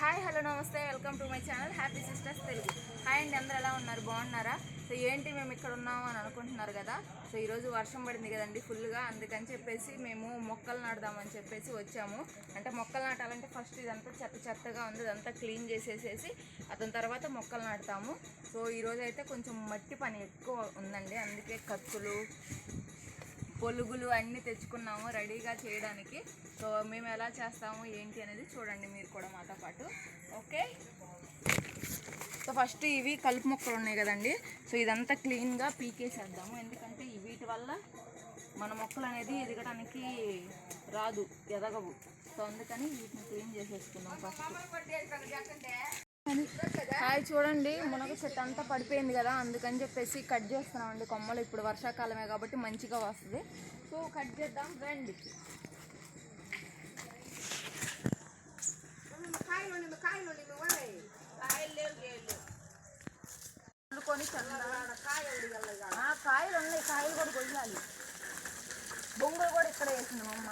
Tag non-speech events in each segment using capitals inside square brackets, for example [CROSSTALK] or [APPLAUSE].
Hi hello నమస్తే welcome to my channel happy sisters Telugu. Hi అండి అందరూ ఎలా ఉన్నారు? బాగున్నారా? సో ఏంటి మేము ఇక్కడ ఉన్నాము అని అనుకుంటున్నారు కదా? సో ఈరోజు వర్షం పడింది కదండి ఫుల్గా అందుకని చెప్పేసి మేము మొక్కలు నాటుదామని చెప్పేసి వచ్చాము. అంటే మొక్కలు నాటాలంటే ఫస్ట్ ఇదంతా చెత్త చెత్తగా ఉంది ఇదంతా క్లీన్ చేసేసేసి అతని తర్వాత మొక్కలు నాటుతాము. సో ఈరోజు అయితే కొంచెం మట్టి పని ఎక్కువ ఉందండి అందుకే కత్తులు పొలుగులు అన్నీ తెచ్చుకున్నాము రెడీగా చేయడానికి. సో మేము ఎలా చేస్తాము ఏంటి అనేది చూడండి మీరు కూడా మాతో పాటు. ఓకే? సో ఫస్ట్ ఇవి కలుపు మొక్కలు ఉన్నాయి కదండి. సో ఇదంతా క్లీన్గా పీకేసేద్దాము. ఎందుకంటే వీటి వల్ల మన మొక్కలు అనేది ఎదగడానికి రాదు ఎదగవు. సో అందుకని వీటిని క్లీన్ చేసేసుకున్నాం ఫస్ట్. హాయ్ చూడండి. మునగ చెట్టు అంతా పడిపోయింది కదా అందుకని చెప్పేసి కట్ చేస్తున్నామండి కొమ్మలు. ఇప్పుడు వర్షాకాలమే కాబట్టి మంచిగా వస్తుంది. సో కట్ చేద్దాం రండి. కాయలు ఉన్నాయి. కాయలు కూడా కొయ్యాలి. బొంగులు కూడా ఇక్కడ వేసింది మా అమ్మ.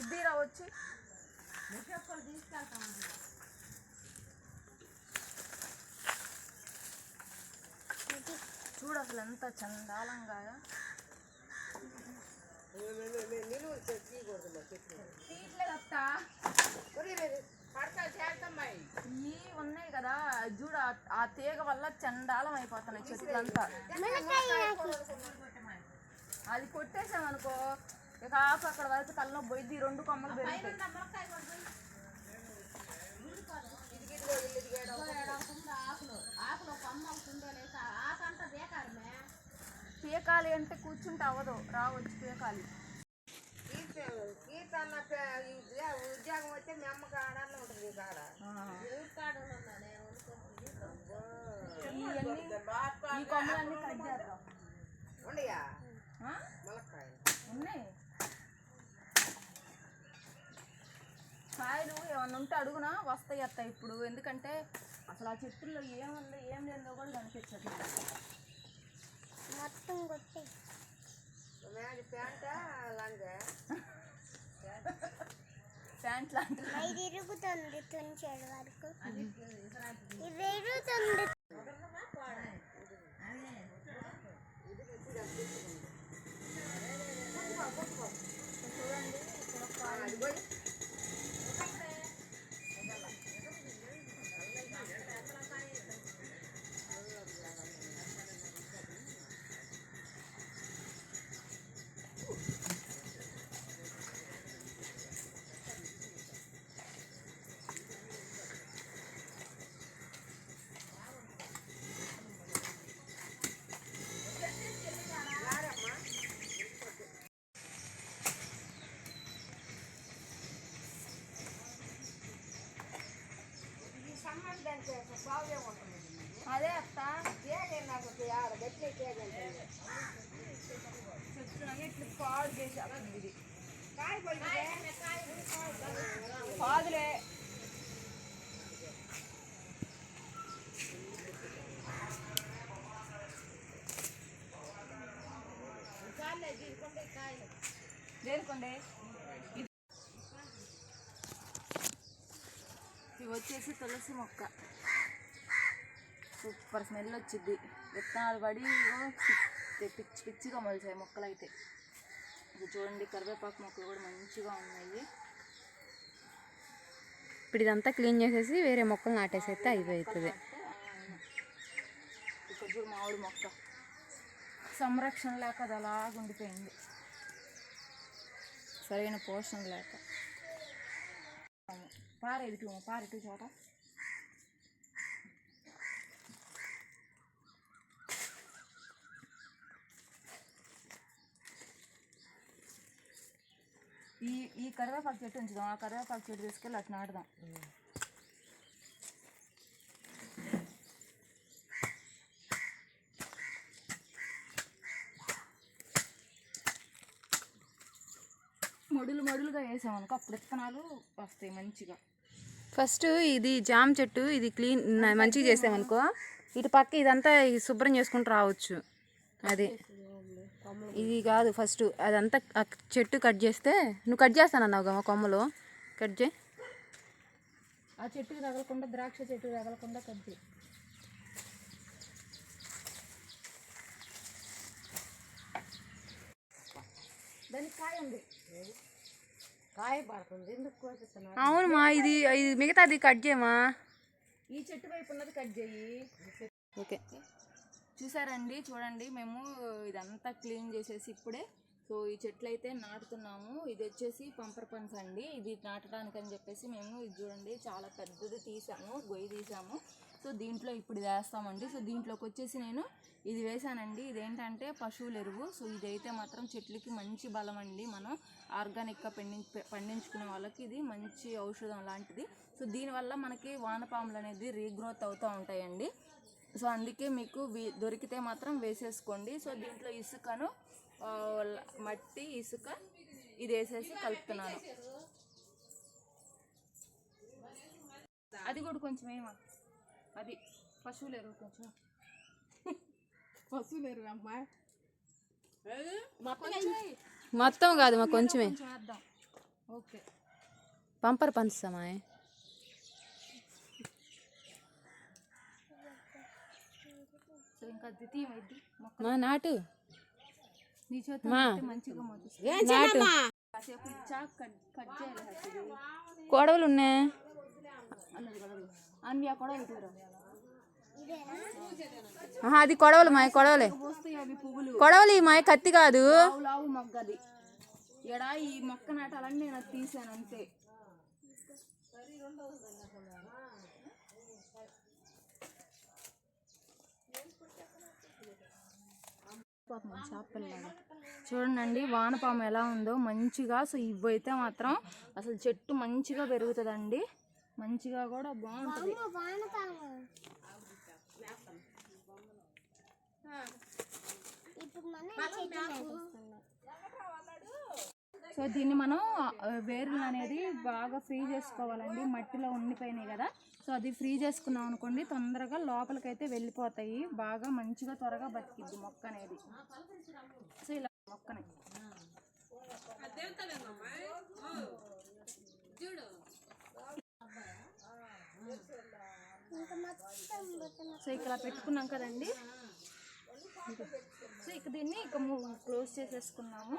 ఇద్దీరా వచ్చి చూడు అసలు ఎంత చండాలంగా అత్త ఈ ఉన్నాయి కదా చూడు ఆ- ఆ తీగ వల్ల చండాలం అయిపోతున్నాయి చెట్లంతా అది కొట్టేసామనుకో ఇక ఆకు అక్కడ వరకు తలలో పోయిద్ది ఈ రెండు కొమ్మలు పెరుగుతాయి. పీకాలి అంటే కూర్చుంటే అవ్వదు. రావచ్చు పీకాలి. ఉద్యోగం వస్తే మీ ఆడాలని ఉంటుంది ఈ కాడ. ఈ కొమ్మలన్నీ కట్ చేద్దాం. ఉండయా ఆ? ములక్కాయలు ఉన్నాయి కాయలు ఏమన్నా ఉంటే అడుగునా వస్తాయి అత్త ఇప్పుడు. ఎందుకంటే అసలు ఆ చెట్టుల్లో ఏముందో ఏం లేదో కూడా కనిపించట్లేదు మొత్తం కొట్టి. ప్యాంట లంగా? ప్యాంట్ లాంటి ఇది ఇరుగుతుంది తుంచాడు వరకు. ఇది ఇరుగుతుంది. అదే అత్త. నాకు ఆడ గట్టి కేక్ ఇట్లా పాడు చేసేస్తుంది ఇది. కాయ ఇది వచ్చేసి తులసి మొక్క. సూపర్ స్మెల్ వచ్చింది విత్తనాలు పడి పిచ్చి పిచ్చి పిచ్చిగా మొలిచాయి మొక్కలు అయితే ఇది చూడండి కరివేపాకు మొక్కలు కూడా మంచిగా ఉన్నాయి. ఇప్పుడు ఇదంతా క్లీన్ చేసేసి వేరే మొక్కలు నాటేసేస్తే అయిపోతుంది ఇక్కడ చూడు మామిడి మొక్క. సంరక్షణ లేక అది అలాగ ఉండిపోయింది. సరైన పోషణ లేక. పారేది పారెటు చోట ఈ ఈ కరివేపాకు చెట్టు ఉంచుదాం. ఆ కరివేపాకు చెట్టు తీసుకెళ్ళి అటు నాటుదాం. మొడులు మొడులుగా వేసామనుకో అప్పుడు విత్తనాలు వస్తాయి మంచిగా. ఫస్ట్ ఇది జామ చెట్టు ఇది క్లీన్ మంచిగా చేసామనుకో ఇటు పక్క ఇదంతా శుభ్రం చేసుకుంటూ రావచ్చు. అది. ఇది కాదు ఫస్ట్ అదంతా చెట్టు కట్ చేస్తే నువ్వు కట్ చేస్తానన్నావు కదా కొమ్మలు? కట్ చేయి. ఆ చెట్టుకి తగలకుండా ద్రాక్ష చెట్టుకి తగలకుండా కట్ చేయి. దానికి కాయ ఉంది. కాయ పడుతుంది ఎందుకు కోపిస్తున్నా అవును మా ఇది ఇది మిగతాది కట్ చేయమా? ఈ చెట్టు వైపు ఉన్నది కట్ చేయి. ఓకే. చూసారండి చూడండి. మేము ఇదంతా క్లీన్ చేసేసి ఇప్పుడే సో ఈ చెట్లు అయితే నాటుతున్నాము. ఇది వచ్చేసి పంపర్ పన్స్ అండి. ఇది నాటడానికి అని చెప్పేసి మేము ఇది చూడండి చాలా పెద్దది తీసాము గొయ్యి తీసాము. సో దీంట్లో ఇప్పుడు వేస్తామండి. సో దీంట్లోకి వచ్చేసి నేను ఇది వేసానండి. ఇదేంటంటే పశువుల ఎరువు. సో ఇదైతే మాత్రం చెట్లకి మంచి బలం అండి. మనం ఆర్గానిక్గా పండించు పండించుకునే వాళ్ళకి ఇది మంచి ఔషధం లాంటిది. సో దీనివల్ల మనకి వానపాములు అనేది రీగ్రోత్ అవుతూ ఉంటాయండి. సో అందుకే మీకు దొరికితే మాత్రం వేసేసుకోండి. సో దీంట్లో ఇసుకను మట్టి ఇసుక ఇది వేసేసి కలుపుతున్నాను. అది కూడా కొంచెం ఏమా. అది పశువులు ఎరువు కొంచెం. పశువులు ఎరువు అమ్మా. మొత్తం కాదు మా కొంచెమే. ఓకే. పంపర్ పంచుతామా ఇంకా ద్వితీయం మా నాటు. నీ చేత మా. మంచిగా నాటు. కాసేపు ఇచ్చా కట్ కట్ చేయాలి. కొడవలు ఉన్నాయి? అన్నది కూడా అన్వ్యా కూడా ఇటురా ఆహా, అది కొడవలు మాయ కొడవలే. కొడవలు ఈ మాయ కత్తి కాదు. లావు లావు మొగ్గది. ఎడా ఈ మొక్క నాటాలని నేను తీసాను అంతే. చూడండి వానపాము ఎలా ఉందో మంచిగా. సో ఇవి అయితే మాత్రం అసలు చెట్టు మంచిగా పెరుగుతుందండి. మంచిగా కూడా బాగుంటుంది. ఇప్పుడు మనం ఈ చెట్టు నాటేస్తున్నాం. సో దీన్ని మనం వేర్లు అనేది బాగా ఫ్రీ చేసుకోవాలండి. మట్టిలో ఉండిపోయినాయి కదా. సో అది ఫ్రీ చేసుకున్నాం అనుకోండి తొందరగా లోపలికైతే వెళ్ళిపోతాయి. బాగా మంచిగా త్వరగా బతికిద్ది మొక్క అనేది. సో ఇలా మొక్కని. సో ఇక్కడ పెట్టుకున్నాం కదండి. సో ఇక దీన్ని ఇక క్లోజ్ చేసేసుకున్నాము.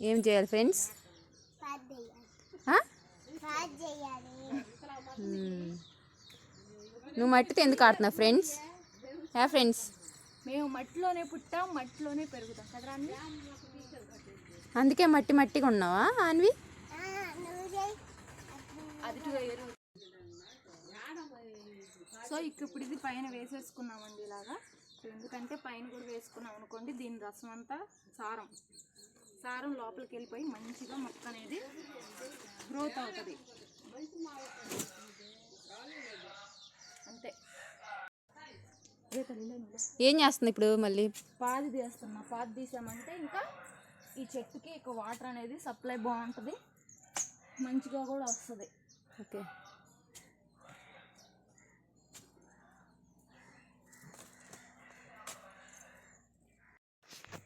ఏం చేయాలి ఫ్రెండ్స్. నువ్వు మట్టితో ఎందుకు ఆడుతున్నావు ఫ్రెండ్స్? Yeah friends. మేము మట్టిలోనే పుట్టాం మట్టిలోనే పెరుగుతాం. కదరా అన్ని అందుకే మట్టి మట్టిగా ఉన్నావా అన్వి ఆ, నువ్వు చేయి అది టూ ఎరువు సో ఇక ఇప్పుడు ఇది పైన వేసేసుకున్నామండి ఇలాగా. ఎందుకంటే పైన కూడా వేసుకున్నాం అనుకోండి దీని రసం అంతా సారం. సారం లోపలికి వెళ్ళిపోయి మంచిగా మొక్క అనేది గ్రోత్ అవుతుంది. అంతే. ఏం చేస్తుంది ఇప్పుడు మళ్ళీ? పాది తీస్తున్నా. పాది తీసామంటే ఇంకా ఈ చెట్టుకి ఇక వాటర్ అనేది సప్లై బాగుంటుంది. మంచిగా కూడా వస్తుంది. ఓకే.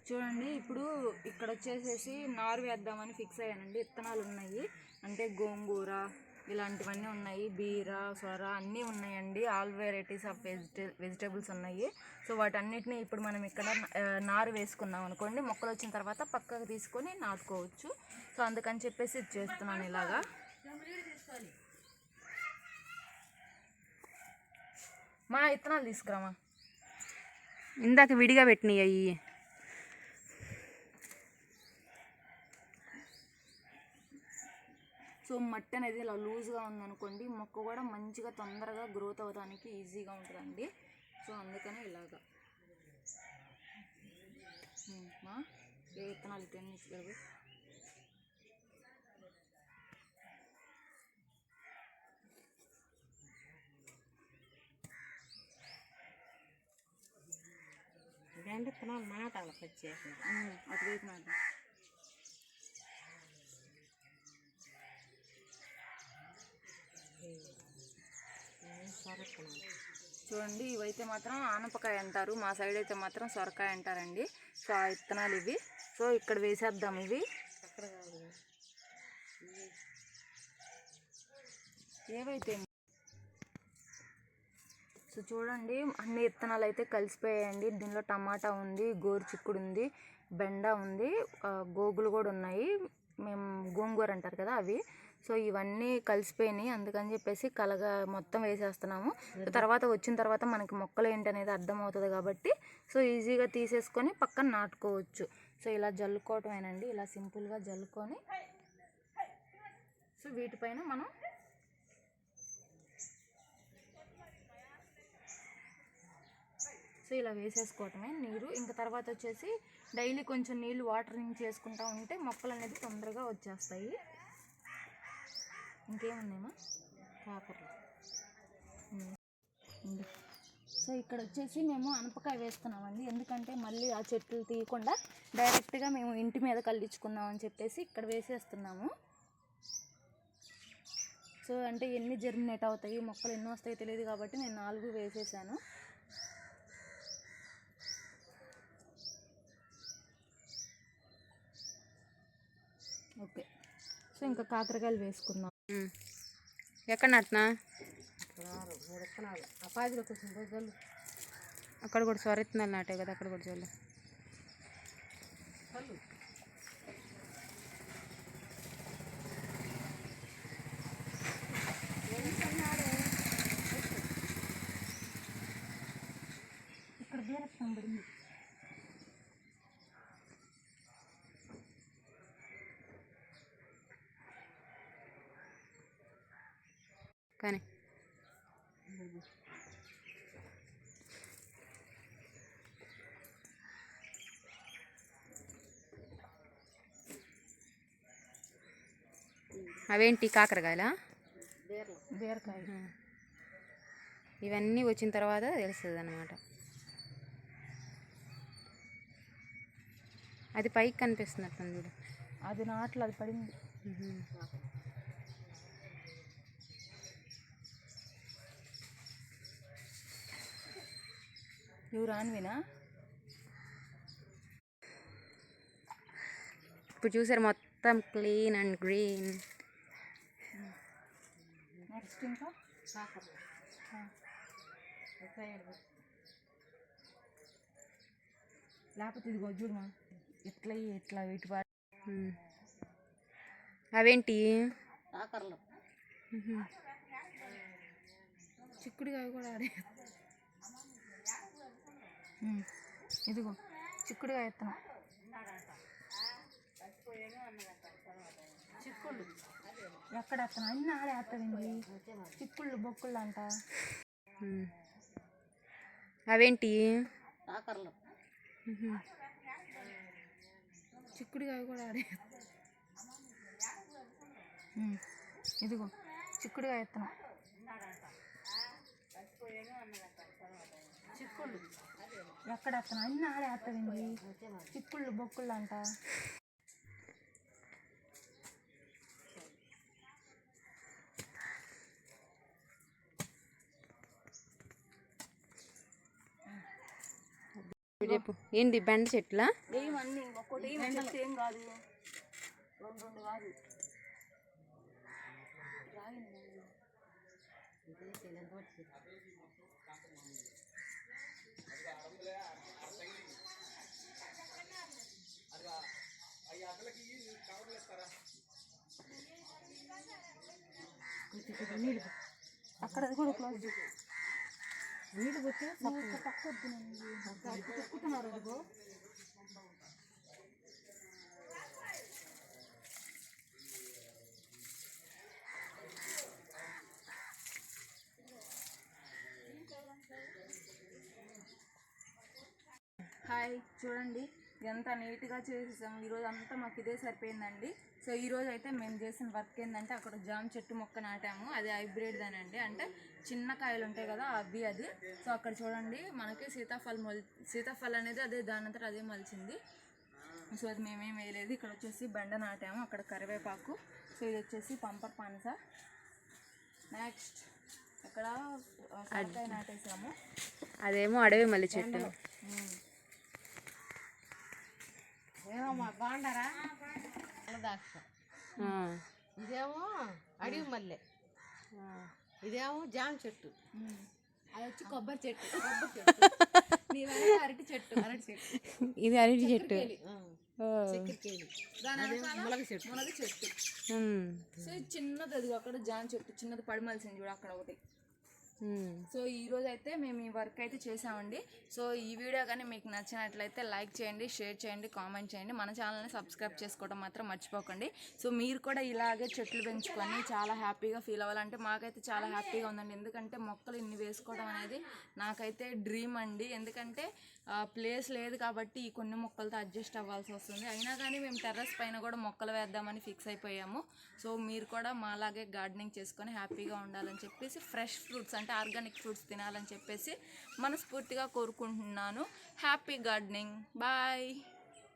చూడండి ఇప్పుడు ఇక్కడ వచ్చేసేసి నారు వేద్దామని ఫిక్స్ అయ్యానండి. విత్తనాలు ఉన్నాయి. అంటే గోంగూర ఇలాంటివన్నీ ఉన్నాయి. బీర సొర అన్నీ ఉన్నాయండి. ఆల్ వెరైటీస్ ఆఫ్ వెజిటే వెజిటేబుల్స్ ఉన్నాయి. సో వాటన్నిటిని ఇప్పుడు మనం ఇక్కడ నారు వేసుకున్నాం అనుకోండి మొక్కలు వచ్చిన తర్వాత పక్కకు తీసుకొని నాటుకోవచ్చు. సో అందుకని చెప్పేసి ఇది చేస్తున్నాను ఇలాగా. మా విత్తనాలు తీసుకురామా. ఇందాక విడిగా పెట్టినాయి అవి సో మట్టి అనేది ఇలా లూజ్గా ఉందనుకోండి మొక్క కూడా మంచిగా తొందరగా గ్రోత్ అవ్వడానికి ఈజీగా ఉంటుందండి. సో అందుకని ఇలాగా. మా ఏ విత్తనాలు తిని చూడండి ఇవైతే మాత్రం ఆనపకాయ అంటారు. మా సైడ్ అయితే మాత్రం సొరకాయ అంటారండి. సో ఆ విత్తనాలు ఇవి. సో ఇక్కడ వేసేద్దాం ఇవి. ఏవైతే సో చూడండి అన్ని విత్తనాలు అయితే కలిసిపోయాయండి. దీనిలో టమాటా ఉంది గోరు చిక్కుడు ఉంది బెండ ఉంది గోగులు కూడా ఉన్నాయి. మేము గోంగూర అంటారు కదా అవి. సో ఇవన్నీ కలిసిపోయినాయి. అందుకని చెప్పేసి కలగా మొత్తం వేసేస్తున్నాము. తర్వాత వచ్చిన తర్వాత మనకి మొక్కలు ఏంటనేది అర్థమవుతుంది కాబట్టి సో ఈజీగా తీసేసుకొని పక్కన నాటుకోవచ్చు. సో ఇలా జల్లుకోవటమేనండి. ఇలా సింపుల్గా జల్లుకొని సో వీటిపైన మనం సో ఇలా వేసేసుకోవటమే. నీరు ఇంకా తర్వాత వచ్చేసి డైలీ కొంచెం నీళ్ళు వాటరింగ్ చేసుకుంటా ఉంటే మొక్కలు అనేది తొందరగా వచ్చేస్తాయి. ఇంకేమున్నాయమ్మా? కాకర్లు. సో ఇక్కడ వచ్చేసి మేము అనపకాయ వేస్తున్నామండి. ఎందుకంటే మళ్ళీ ఆ చెట్లు తీయకుండా డైరెక్ట్గా మేము ఇంటి మీద కల్లించుకుందాం అని చెప్పేసి ఇక్కడ వేసేస్తున్నాము. సో అంటే ఎన్ని జర్మినేట్ అవుతాయి మొక్కలు ఎన్ని వస్తాయో తెలియదు కాబట్టి నేను నాలుగు వేసేసాను ఓకే సో ఇంకా కాకరకాయలు వేసుకుందాం. ఎక్కడ నాటినా? అక్కడ కూడా సొర విత్తనాలు నాటావు కదా అక్కడ కూడా చూడాలి కళ్ళు ఇక్కడ బీరత్వం పడింది. కానీ అవేంటి కాకరకాయలా? బీరకాయ. ఇవన్నీ వచ్చిన తర్వాత తెలుస్తుంది అనమాట అది పైకి కనిపిస్తున్నట్టుంది అది నాట్లు అది పడింది. నువ్వు రానివినా? ఇప్పుడు చూసారు మొత్తం క్లీన్ అండ్ గ్రీన్. నెక్స్ట్ ఇంకా? లేకపోతే ఇదిగో చూడమా. ఇట్లా వీటి పా అవేంటి? చిక్కుడుకాయ కూడా ఆడే ఇదిగో చిక్కుడుకాయ ఎత్తనం. చిక్కుళ్ళు. ఎక్కడ ఎత్తనం? అన్నీ ఆడే ఎత్తదండి చిక్కుళ్ళు బొక్కుళ్ళు అంట. అవేంటి? కాకరలు. చిక్కుడుకాయ కూడా ఆడే. ఇదిగో చిక్కుడుకాయ ఎత్తనం. చిక్కుళ్ళు. ఎక్కడ ఎత్తనం అన్నీ ఆడే ఎత్తదండి చిక్కుళ్ళు బొక్కుళ్ళు అంట చెప్పు ఏంది బెండ చెట్లా? ఏం కాదు. రెండు రెండు కాదు. అక్కడ అది కూడా క్లోజ్. నీళ్ళు పెట్టి తక్కువ అదిగో. హాయ్ చూడండి. ఎంత నీట్గా చేసేసాము. ఈరోజు అంతా మాకు ఇదే సరిపోయిందండి. సో ఈ రోజు అయితే మేము చేసిన వర్క్ ఏంటంటే అక్కడ జామ చెట్టు మొక్క నాటాము. అది హైబ్రిడ్ దానండి అంటే చిన్న కాయలు ఉంటాయి కదా అవి అది. సో అక్కడ చూడండి మనకి సీతాఫలం మొల్ సీతాఫలం అనేది అదే దాని అంతటా అదే మలిచింది. సో అది మేమేం వేయలేదు. ఇక్కడ వచ్చేసి బెండ నాటాము అక్కడ కరివేపాకు. సో ఇది వచ్చేసి పంపర్ పనస. నెక్స్ట్ అక్కడ నాటేసాము. అదేమో అడవి మల్లి చెట్టు. ఏమమ్మా బాగుండారా? దాక్ష. ఇదేమో అడవి మల్లె. ఇదేమో జామ చెట్టు. అది వచ్చి కొబ్బరి చెట్టు. కొబ్బరి [LAUGHS] చెట్టు. అరటి చెట్టు అరటి చెట్టు. ఇది అరటి చెట్టు. మునగ చెట్టు. మునగ చెట్టు. సో చిన్నది అది అక్కడ జామ చెట్టు చిన్నది పడిమలిసింది చూడు అక్కడ ఒకటి. Hmm. సో ఈ రోజు అయితే మేము ఈ వర్క్ అయితే చేసామండి సో ఈ వీడియో కానీ మీకు నచ్చినట్లయితే లైక్ చేయండి షేర్ చేయండి కామెంట్ చేయండి. మన ఛానల్ని సబ్స్క్రైబ్ చేసుకోవడం మాత్రం మర్చిపోకండి. సో మీరు కూడా ఇలాగే చెట్లు పెంచుకొని చాలా హ్యాపీగా ఫీల్ అవ్వాలంటే మాకైతే చాలా హ్యాపీగా ఉందండి. ఎందుకంటే మొక్కలు ఇన్ని వేసుకోవడం అనేది నాకైతే డ్రీమ్ అండి. ఎందుకంటే ప్లేస్ లేదు కాబట్టి ఈ కొన్ని మొక్కలతో అడ్జస్ట్ అవ్వాల్సి వస్తుంది. అయినా కానీ మేము టెర్రస్ పైన కూడా మొక్కలు వేద్దామని ఫిక్స్ అయిపోయాము. సో మీరు కూడా మాలాగే గార్డెనింగ్ చేసుకొని హ్యాపీగా ఉండాలని చెప్పేసి ఫ్రెష్ ఫ్రూట్స్ అంటే ఆర్గానిక్ ఫ్రూట్స్ తినాలని చెప్పేసి మనస్ఫూర్తిగా కోరుకుంటున్నాను. Happy gardening bye